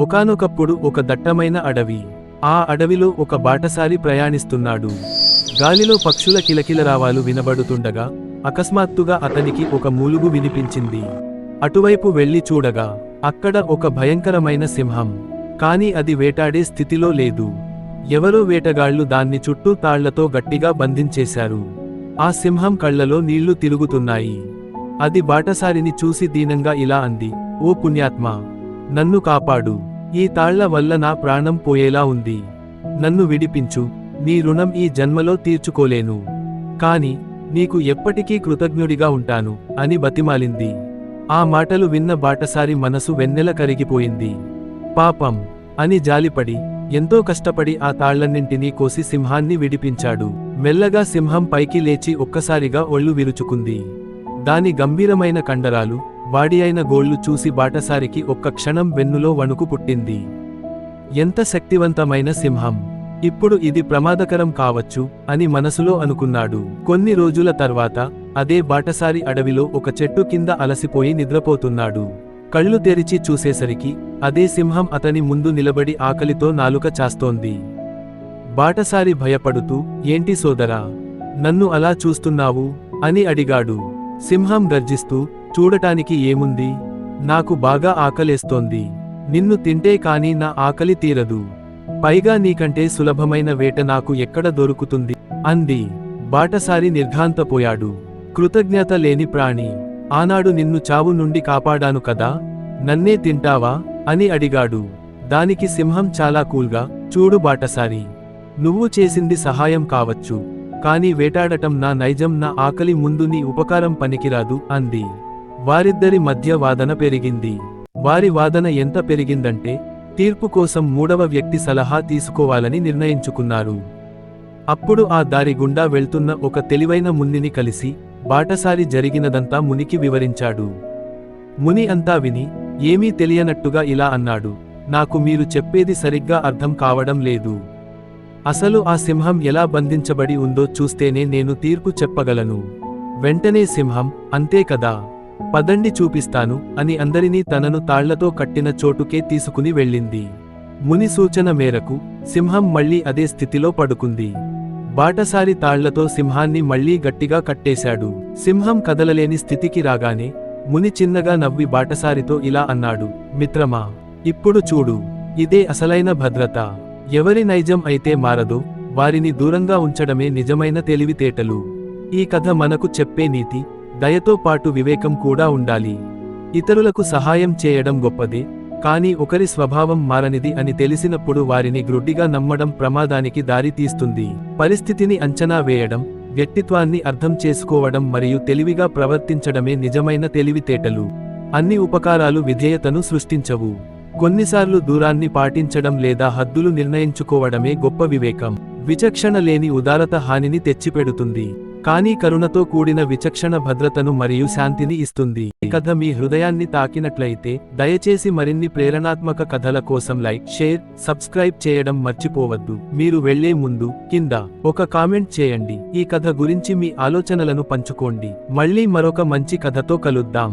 ఒకానొకప్పుడు ఒక దట్టమైన అడవి. ఆ అడవిలో ఒక బాటసారి ప్రయాణిస్తున్నాడు. గాలిలో పక్షుల కిలకిలరావాలు వినబడుతుండగా అకస్మాత్తుగా అతనికి ఒక మూలుగు వినిపించింది. అటువైపు వెళ్ళి చూడగా అక్కడ ఒక భయంకరమైన సింహం. కాని అది వేటాడే స్థితిలో లేదు. ఎవరో వేటగాళ్ళు దాన్ని చుట్టూ తాళ్ళతో గట్టిగా బంధించేశారు. ఆ సింహం కళ్ళలో నీళ్ళు తిరుగుతున్నాయి. అది బాటసారిని చూసి దీనంగా ఇలా అంది ఓ పుణ్యాత్మా! నన్ను కాపాడు. ఈ తాళ్ళ వల్ల నా ప్రాణం పోయేలా ఉంది. నన్ను విడిపించు. నీ రుణం ఈ జన్మలో తీర్చుకోలేను. కాని నీకు ఎప్పటికీ కృతజ్ఞుడిగా ఉంటాను అని బతిమాలింది. ఆ మాటలు విన్న బాటసారి మనసు వెన్నెల కరిగిపోయింది. పాపం! అని జాలిపడి ఎంతో కష్టపడి ఆ తాళ్ళన్నింటినీ కోసి సింహాన్ని విడిపించాడు. మెల్లగా సింహం పైకి లేచి ఒక్కసారిగా ఒళ్ళు విరుచుకుంది. దాని గంభీరమైన కండరాలు వాడి అయిన గోళ్ళు చూసి బాటసారికి ఒక్క క్షణం వెన్నులో వణుకు పుట్టింది. ఎంత శక్తివంతమైన సింహం. ఇప్పుడు ఇది ప్రమాదకరం కావచ్చు అని మనసులో అనుకున్నాడు. కొన్ని రోజుల తర్వాత అదే బాటసారి అడవిలో ఒక చెట్టు కింద అలసిపోయి నిద్రపోతున్నాడు. కళ్ళు తెరిచి చూసేసరికి అదే సింహం అతని ముందు నిలబడి ఆకలితో నాలుక చాస్తోంది. బాటసారి భయపడుతూ ఏంటి సోదరా? నన్ను అలా చూస్తున్నావు? అని అడిగాడు. సింహం గర్జిస్తూ చూడటానికి ఏముంది? నాకు బాగా ఆకలేస్తోంది. నిన్ను తింటే కాని నా ఆకలి తీరదు. పైగా నీకంటే సులభమైన వేట నాకు ఎక్కడ దొరుకుతుంది? అంది. బాటసారి నిర్ఘాంతపోయాడు. కృతజ్ఞత లేని ప్రాణి. ఆనాడు నిన్ను చావు నుండి కాపాడాను కదా? నన్నే తింటావా? అని అడిగాడు. దానికి సింహం చాలా కూల్గా చూడు బాటసారి. నువ్వు చేసింది సహాయం కావచ్చు. కాని వేటాడటం నా నైజం నా ఆకలి ముందు నీ ఉపకారం పనికిరాదు అంది. వారిద్దరి మధ్య వాదన పెరిగింది. వారి వాదన ఎంత పెరిగిందంటే తీర్పు కోసం మూడవ వ్యక్తి సలహా తీసుకోవాలని నిర్ణయించుకున్నారు. అప్పుడు ఆ దారి గుండా వెళ్తున్న ఒక తెలివైన మునిని కలిసి బాటసారి జరిగినదంతా మునికి వివరించాడు. ముని అంతా విని ఏమీ తెలియనట్టుగా ఇలా అన్నాడు. నాకు మీరు చెప్పేది సరిగ్గా అర్థం కావడం లేదు. అసలు ఆ సింహం ఎలా బంధించబడి ఉందో చూస్తేనే నేను తీర్పు చెప్పగలను. వెంటనే సింహం అంతే కదా. పదండి చూపిస్తాను అని అందరినీ తనను తాళ్ళతో కట్టిన చోటుకే తీసుకుని వెళ్ళింది. ముని సూచన మేరకు సింహం మళ్ళీ అదే స్థితిలో పడుకుంది. బాటసారి తాళ్ళతో సింహాన్ని మళ్ళీ గట్టిగా కట్టేశాడు. సింహం కదలలేని స్థితికి రాగానే ముని చిన్నగా నవ్వి బాటసారితో ఇలా అన్నాడు మిత్రమా ఇప్పుడు చూడు ఇదే అసలైన భద్రత. ఎవరి నైజం అయితే మారదో వారిని దూరంగా ఉంచడమే నిజమైన తెలివితేటలు. ఈ కథ మనకు చెప్పే నీతి దయతో పాటు వివేకం కూడా ఉండాలి. ఇతరులకు సహాయం చేయడం గొప్పదే కానీ ఒకరి స్వభావం మారనిది అని తెలిసినప్పుడు వారిని గ్రుడ్డిగా నమ్మడం ప్రమాదానికి దారితీస్తుంది పరిస్థితిని అంచనా వేయడం వ్యక్తిత్వాన్ని అర్థం చేసుకోవడం మరియు తెలివిగా ప్రవర్తించడమే నిజమైన తెలివితేటలు. అన్ని ఉపకారాలు విధేయతను సృష్టించవు. కొన్నిసార్లు దూరాన్ని పాటించడం లేదా హద్దులు నిర్ణయించుకోవడమే గొప్ప వివేకం. విచక్షణ లేని ఉదారత హానిని తెచ్చిపెడుతుంది. కానీ కరుణతో కూడిన విచక్షణ భద్రతను మరియు శాంతిని ఇస్తుంది. ఈ కథ మీ హృదయాన్ని తాకినట్లయితే దయచేసి మరిన్ని ప్రేరణాత్మక కథల కోసం లైక్ షేర్ సబ్స్క్రైబ్ చేయడం మర్చిపోవద్దు. మీరు వెళ్ళే ముందు కింద ఒక కామెంట్ చేయండి. ఈ కథ గురించి మీ ఆలోచనలను పంచుకోండి. మళ్ళీ మరొక మంచి కథతో కలుద్దాం.